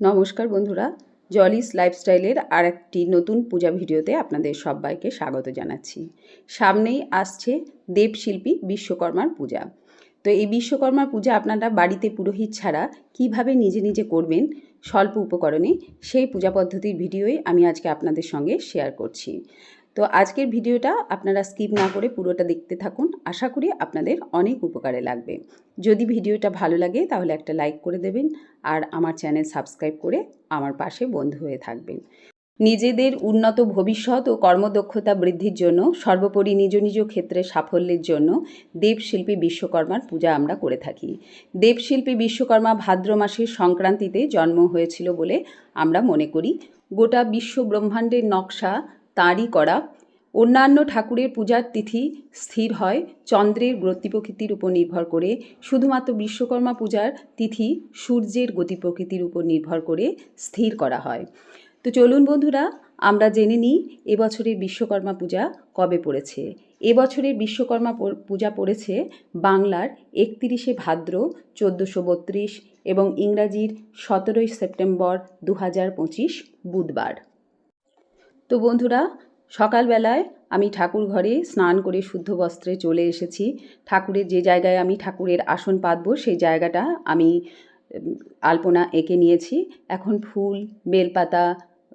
নমস্কার বন্ধুরা জলিস লাইফস্টাইলের আর একটি নতুন পূজা ভিডিওতে আপনাদের সবাইকে স্বাগত জানাচ্ছি। সামনেই আসছে দেবশিল্পী বিশ্বকর্মার পূজা। তো এই বিশ্বকর্মার পূজা আপনারা বাড়িতে পুরোহিত ছাড়া কীভাবে নিজে নিজে করবেন স্বল্প উপকরণে, সেই পূজা পদ্ধতির ভিডিওই আমি আজকে আপনাদের সঙ্গে শেয়ার করছি। তো আজকের ভিডিওটা আপনারা স্কিপ না করে পুরোটা দেখতে থাকুন। আশা করি আপনাদের অনেক উপকারে লাগবে। যদি ভিডিওটা ভালো লাগে তাহলে একটা লাইক করে দেবেন আর আমার চ্যানেল সাবস্ক্রাইব করে আমার পাশে বন্ধু হয়ে থাকবেন। নিজেদের উন্নত ভবিষ্যৎ ও কর্মদক্ষতা বৃদ্ধির জন্য, সর্বোপরি নিজ নিজ ক্ষেত্রে সাফল্যের জন্য দেবশিল্পী বিশ্বকর্মার পূজা আমরা করে থাকি। দেবশিল্পী বিশ্বকর্মা ভাদ্র মাসের সংক্রান্তিতে জন্ম হয়েছিল বলে আমরা মনে করি। গোটা বিশ্ব ব্রহ্মাণ্ডের নকশা তাঁরই করা অন্যান্য ঠাকুরের পূজার তিথি স্থির হয়, চন্দ্রের গতি প্রকৃতির উপর নির্ভর করে। শুধুমাত্র বিশ্বকর্মা পূজার তিথি সূর্যের গতি প্রকৃতির উপর নির্ভর করে স্থির করা হয়। তো চলুন বন্ধুরা, আমরা জেনে নিই এবছরের বিশ্বকর্মা পূজা কবে পড়েছে। এবছরের বিশ্বকর্মা পূজা পড়েছে বাংলার একতিরিশে ভাদ্র চোদ্দোশো বত্রিশ এবং ইংরাজির সতেরোই সেপ্টেম্বর দু হাজার পঁচিশ বুধবার। তো বন্ধুরা সকালবেলায় আমি ঠাকুর ঘরে স্নান করে শুদ্ধ বস্ত্রে চলে এসেছি। ঠাকুরের যে জায়গায় আমি ঠাকুরের আসন পাতব, সেই জায়গাটা আমি আলপনা এঁকে নিয়েছি। এখন ফুল, বেলপাতা,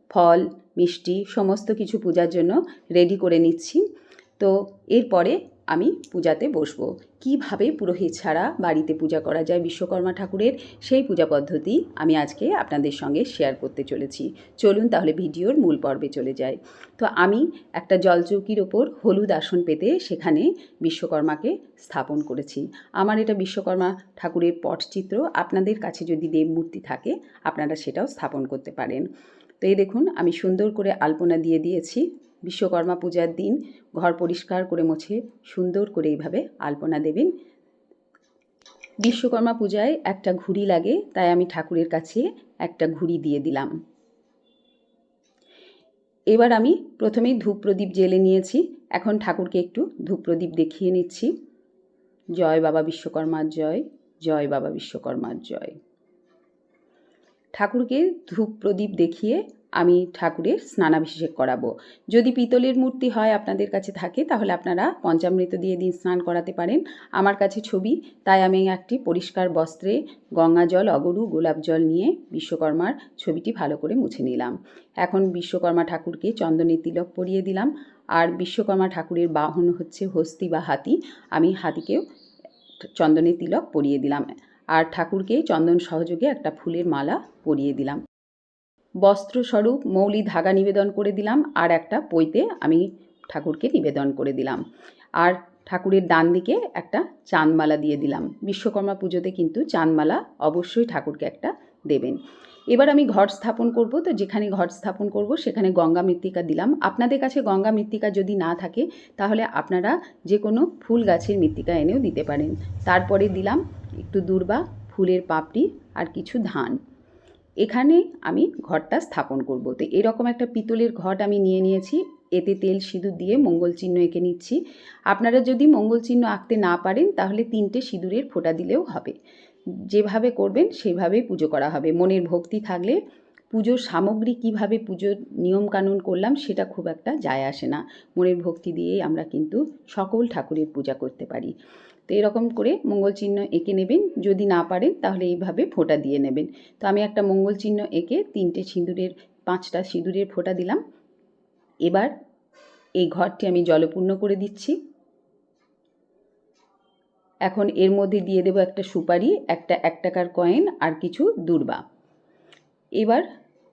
ফল, মিষ্টি, সমস্ত কিছু পূজার জন্য রেডি করে নিচ্ছি। তো এরপরে আমি পূজাতে বসবো। কীভাবে পুরোহিত ছাড়া বাড়িতে পূজা করা যায় বিশ্বকর্মা ঠাকুরের সেই পূজা পদ্ধতি আমি আজকে আপনাদের সঙ্গে শেয়ার করতে চলেছি। চলুন তাহলে ভিডিওর মূল পর্বে চলে যাই। তো আমি একটা জলচৌকির ওপর হলুদ আসন পেতে সেখানে বিশ্বকর্মাকে স্থাপন করেছি। আমার এটা বিশ্বকর্মা ঠাকুরের পটচিত্র, আপনাদের কাছে যদি দেব মূর্তি থাকে, আপনারা সেটাও স্থাপন করতে পারেন। তো এই দেখুন, আমি সুন্দর করে আলপনা দিয়ে দিয়েছি। বিশ্বকর্মা পূজার দিন ঘর পরিষ্কার করে মুছে সুন্দর করে এইভাবে আলপনা দেবেন। বিশ্বকর্মা পূজায় একটা ঘুড়ি লাগে, তাই আমি ঠাকুরের কাছে একটা ঘুড়ি দিয়ে দিলাম। এবার আমি প্রথমেই ধূপ প্রদীপ জেলে নিয়েছি, এখন ঠাকুরকে একটু ধূপ প্রদীপ দেখিয়ে নিচ্ছি। জয় বাবা বিশ্বকর্মার জয় জয় বাবা বিশ্বকর্মার জয়। ঠাকুরকে ধূপ প্রদীপ দেখিয়ে আমি ঠাকুরের স্নানাভিষেক করাবো। যদি পিতলের মূর্তি হয় আপনাদের কাছে থাকে, তাহলে আপনারা পঞ্চামৃত দিয়ে দিন, স্নান করাতে পারেন। আমার কাছে ছবি, তাই আমি একটি পরিষ্কার বস্ত্রে গঙ্গা জল, অগরু, গোলাপ জল নিয়ে বিশ্বকর্মার ছবিটি ভালো করে মুছে নিলাম। এখন বিশ্বকর্মা ঠাকুরকে চন্দনের তিলক পরিয়ে দিলাম। আর বিশ্বকর্মা ঠাকুরের বাহন হচ্ছে হস্তি বা হাতি। আমি হাতিকেও চন্দনের তিলক পরিয়ে দিলাম। আর ঠাকুরকে চন্দন সহযোগে একটা ফুলের মালা পরিয়ে দিলাম। বস্ত্রস্বরূপ মৌলি ধাগা নিবেদন করে দিলাম, আর একটা পইতে আমি ঠাকুরকে নিবেদন করে দিলাম। আর ঠাকুরের ডান দিকে একটা চাঁদমালা দিয়ে দিলাম। বিশ্বকর্মা পুজোতে কিন্তু চাঁদমালা অবশ্যই ঠাকুরকে একটা দেবেন। এবার আমি ঘট স্থাপন করব, তো যেখানে ঘট স্থাপন করব সেখানে গঙ্গা মৃত্তিকা দিলাম। আপনাদের কাছে গঙ্গা মৃত্তিকা যদি না থাকে, তাহলে আপনারা যে কোনো ফুল গাছের মৃত্তিকা এনেও দিতে পারেন। তারপরে দিলাম একটু দূর্বা, ফুলের পাপড়ি আর কিছু ধান। এখানে আমি ঘরটা স্থাপন করব। তো এরকম একটা পিতলের ঘট আমি নিয়ে নিয়েছি। এতে তেল সিঁদুর দিয়ে মঙ্গল চিহ্ন এঁকে নিচ্ছি। আপনারা যদি মঙ্গল চিহ্ন আঁকতে না পারেন, তাহলে তিনটে সিঁদুরের ফোঁটা দিলেও হবে। যেভাবে করবেন, সেভাবেই পুজো করা হবে। মনের ভক্তি থাকলে পুজোর সামগ্রী কীভাবে পুজোর নিয়মকানুন করলাম, সেটা খুব একটা যায় আসে না। মনের ভক্তি দিয়েই আমরা কিন্তু সকল ঠাকুরের পূজা করতে পারি। তো এরকম করে মঙ্গল চিহ্ন এঁকে নেবেন। যদি না পারেন, তাহলে এইভাবে ফোঁটা দিয়ে নেবেন। তো আমি একটা মঙ্গল চিহ্ন এঁকে তিনটে সিঁদুরের, পাঁচটা সিঁদুরের ফোঁটা দিলাম। এবার এই ঘরটি আমি জলপূর্ণ করে দিচ্ছি। এখন এর মধ্যে দিয়ে দেবো একটা সুপারি, একটা এক টাকার কয়েন আর কিছু দূর্বা। এবার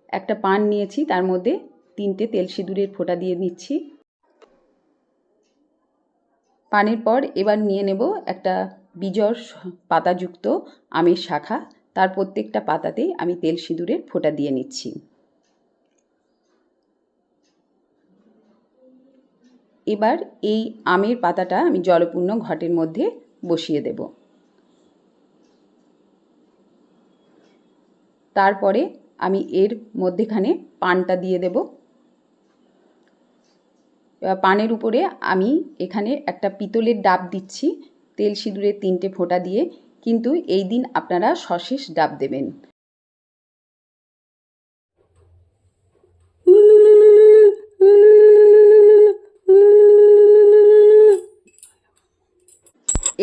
একটা পান নিয়েছি, তার মধ্যে তিনটে তেল সিঁদুরের ফোঁটা দিয়ে নিচ্ছি। পানের পর এবার নিয়ে নেব একটা বিজর পাতাযুক্ত আমের শাখা। তার প্রত্যেকটা পাতাতেই আমি তেল সিঁদুরের ফোঁটা দিয়ে নিচ্ছি। এবার এই আমের পাতাটা আমি জলপূর্ণ ঘটের মধ্যে বসিয়ে দেব। তারপরে আমি এর মধ্যেখানে পানটা দিয়ে দেবো। পানের উপরে আমি এখানে একটা পিতলের ডাব দিচ্ছি, তেল সিঁদুরের তিনটে ফোঁটা দিয়ে। কিন্তু এই দিন আপনারা সশেষ ডাব দেবেন।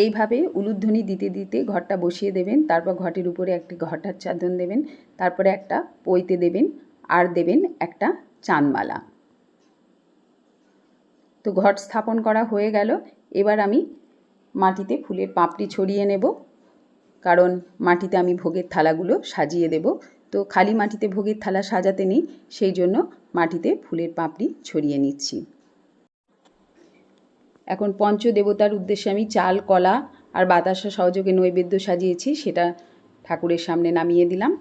এইভাবে উলুধ্বনি দিতে দিতে ঘরটা বসিয়ে দেবেন, তারপর ঘটের উপরে একটি ঘটার চাদন দেবেন, তারপরে একটা পইতে দেবেন, আর দেবেন একটা চাঁদমালা তো ঘট স্থাপন করা হয়ে গেল। এবার আমি মাটিতে ফুলের পাপড়ি ছড়িয়ে নেব। কারণ মাটিতে আমি ভোগের থালাগুলো সাজিয়ে দেব। তো খালি মাটিতে ভোগের থালা সাজাতে নেই, সেই জন্য মাটিতে ফুলের পাপড়ি ছড়িয়ে নিচ্ছি। এখন পঞ্চদেবতার উদ্দেশ্যে আমি চাল, কলা আর বাতাসা সহযোগে নৈবেদ্য সাজিয়েছি, সেটা ঠাকুরের সামনে নামিয়ে দিলাম।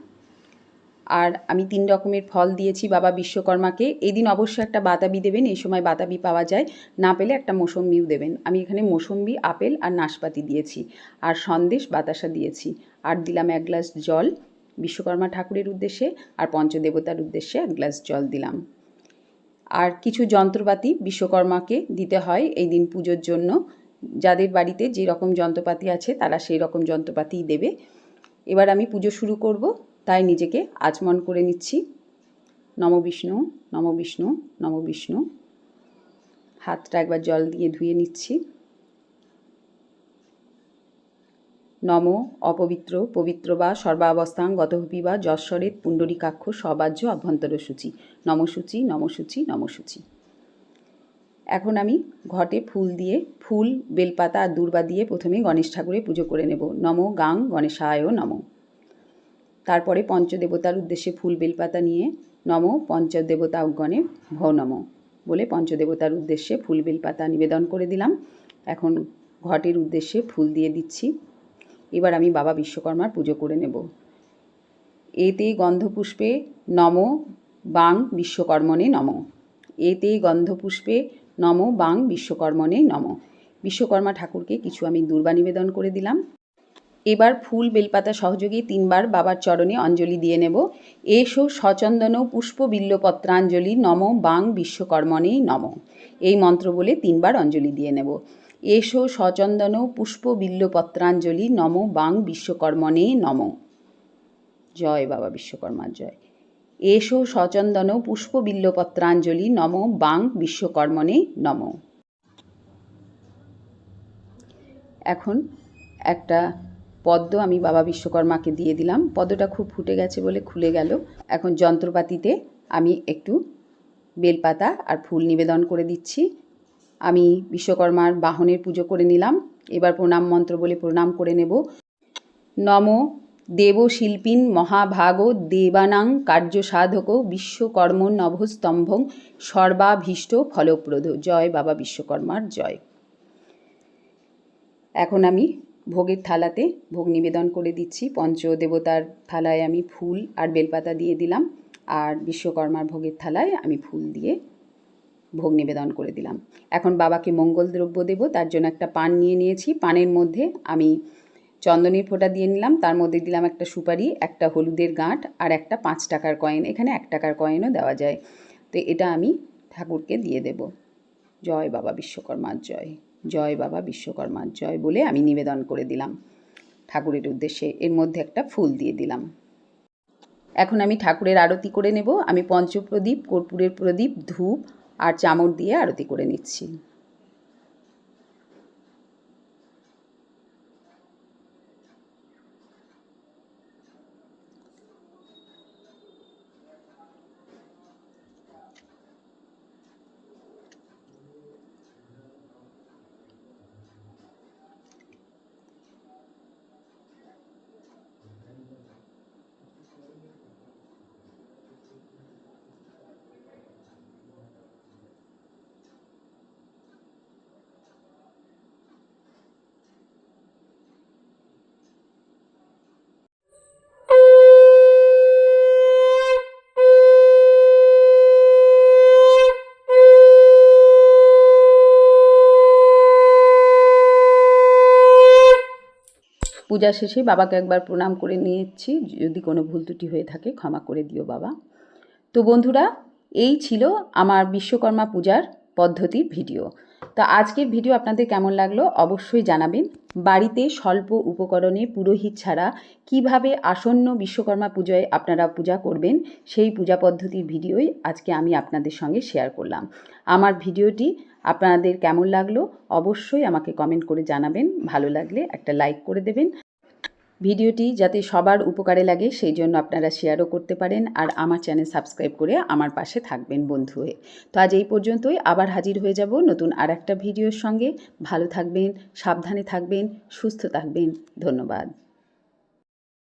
আর আমি তিন রকমের ফল দিয়েছি বাবা বিশ্বকর্মাকে। এই দিন অবশ্যই একটা বাতাবি দেবেন, এই সময় বাতাবি পাওয়া যায়। না পেলে একটা মৌসম্বিও দেবেন। আমি এখানে মৌসম্বি, আপেল আর নাশপাতি দিয়েছি আর সন্দেশ, বাতাসা দিয়েছি। আর দিলাম এক গ্লাস জল বিশ্বকর্মা ঠাকুরের উদ্দেশ্যে আর পঞ্চদেবতার উদ্দেশ্যে এক গ্লাস জল দিলাম। আর কিছু যন্ত্রপাতি বিশ্বকর্মাকে দিতে হয় এই দিন পুজোর জন্য। যাদের বাড়িতে যে রকম যন্ত্রপাতি আছে তারা সেই রকম যন্ত্রপাতিই দেবে। এবার আমি পুজো শুরু করব। তাই নিজেকে আচমন করে নিচ্ছি। নম বিষ্ণু নম বিষ্ণু নম বিষ্ণু। হাতটা একবার জল দিয়ে ধুয়ে নিচ্ছি। নম অপবিত্র, পবিত্র বা সর্বাবস্থান গতহপি বা যশ্বরের পুণ্ডরীকাক্ষ সবাজ্য অভ্যন্তর সূচি। নমসূচি নমসূচি নমসূচি এখন আমি ঘটে ফুল দিয়ে ফুল, বেলপাতা আর দূর্বা দিয়ে প্রথমে গণেশ ঠাকুরের পুজো করে নেব। নম গাং গণেশায় নম। তারপরে পঞ্চদেবতার উদ্দেশ্যে ফুল বেলপাতা নিয়ে নম পঞ্চদেবতা গণে ভ নম বলে পঞ্চদেবতার উদ্দেশ্যে ফুল বেলপাতা নিবেদন করে দিলাম। এখন ঘটের উদ্দেশ্যে ফুল দিয়ে দিচ্ছি। এবার আমি বাবা বিশ্বকর্মার পুজো করে নেব। এতে গন্ধপুষ্পে নম বাং বিশ্বকর্মণে নম। এতে গন্ধপুষ্পে নম বাং বিশ্বকর্মণে নম। বিশ্বকর্মা ঠাকুরকে কিছু আমি দুর্বা নিবেদন করে দিলাম। এবার ফুল বেলপাতা সহযোগে তিনবার বাবার চরণে অঞ্জলি দিয়ে নেব। এসো সচন্দন পুষ্প বিল্লপত্রাঞ্জলি নম বাং বিশ্বকর্মণে নম। এই মন্ত্র বলে তিনবার অঞ্জলি দিয়ে নেব। এসো সচন্দন পুষ্প বিল্লপত্রাঞ্জলি নম বাং বিশ্বকর্মণে নম। জয় বাবা বিশ্বকর্মার জয়। এসো সচন্দন পুষ্প বিল্লপত্রাঞ্জলি নম বাং বিশ্বকর্মণে নম। এখন একটা পদ্ম আমি বাবা বিশ্বকর্মাকে দিয়ে দিলাম। পদ্মটা খুব ফুটে গেছে বলে খুলে গেল। এখন যন্ত্রপাতিতে আমি একটু বেলপাতা আর ফুল নিবেদন করে দিচ্ছি। আমি বিশ্বকর্মার বাহনের পুজো করে নিলাম। এবার প্রণাম মন্ত্র বলে প্রণাম করে নেব। নম দেবশিল্পীন মহাভাগ দেবানাং কার্য সাধক বিশ্বকর্ম নভস্তম্ভং সর্বাভীষ্ট ফলপ্রদ। জয় বাবা বিশ্বকর্মার জয়। এখন আমি ভোগের থালাতে ভোগ নিবেদন করে দিচ্ছি। পঞ্চদেবতার থালায় আমি ফুল আর বেলপাতা দিয়ে দিলাম আর বিশ্বকর্মার ভোগের থালায় আমি ফুল দিয়ে ভোগ নিবেদন করে দিলাম। এখন বাবাকে মঙ্গল দ্রব্য দেব, তার জন্য একটা পান নিয়ে নিয়েছি। পানের মধ্যে আমি চন্দনের ফোঁটা দিয়ে নিলাম, তার মধ্যে দিলাম একটা সুপারি, একটা হলুদের গাঁট আর একটা পাঁচ টাকার কয়েন। এখানে এক টাকার কয়েনও দেওয়া যায়। তো এটা আমি ঠাকুরকে দিয়ে দেব। জয় বাবা বিশ্বকর্মার জয়। জয় বাবা বিশ্বকর্মার জয় বলে আমি নিবেদন করে দিলাম। ঠাকুরের উদ্দেশ্যে এর মধ্যে একটা ফুল দিয়ে দিলাম। এখন আমি ঠাকুরের আরতি করে নেব। আমি পঞ্চপ্রদীপ, কর্পূরের প্রদীপ, ধূপ আর চামড় দিয়ে আরতি করে নিচ্ছি। পূজা শেষে বাবাকে একবার প্রণাম করে নিয়েছি। যদি কোনো ভুল ত্রুটি হয়ে থাকে ক্ষমা করে দিও বাবা। তো বন্ধুরা, এই ছিল আমার বিশ্বকর্মা পূজার পদ্ধতির ভিডিও। তো আজকের ভিডিও আপনাদের কেমন লাগল অবশ্যই জানাবেন। বাড়িতে স্বল্প উপকরণে পুরোহিত ছাড়া কীভাবে আসন্ন বিশ্বকর্মা পুজোয় আপনারা পূজা করবেন, সেই পূজা পদ্ধতির ভিডিওই আজকে আমি আপনাদের সঙ্গে শেয়ার করলাম। আমার ভিডিওটি আপনাদের কেমন লাগল অবশ্যই আমাকে কমেন্ট করে জানাবেন। ভালো লাগলে একটা লাইক করে দেবেন। ভিডিওটি যাতে সবার উপকারে লাগে, সেই জন্য আপনারা শেয়ারও করতে পারেন আর আমার চ্যানেল সাবস্ক্রাইব করে আমার পাশে থাকবেন বন্ধু হয়ে। তো আজ এই পর্যন্তই, আবার হাজির হয়ে যাব নতুন আর একটা ভিডিওর সঙ্গে। ভালো থাকবেন, সাবধানে থাকবেন, সুস্থ থাকবেন। ধন্যবাদ।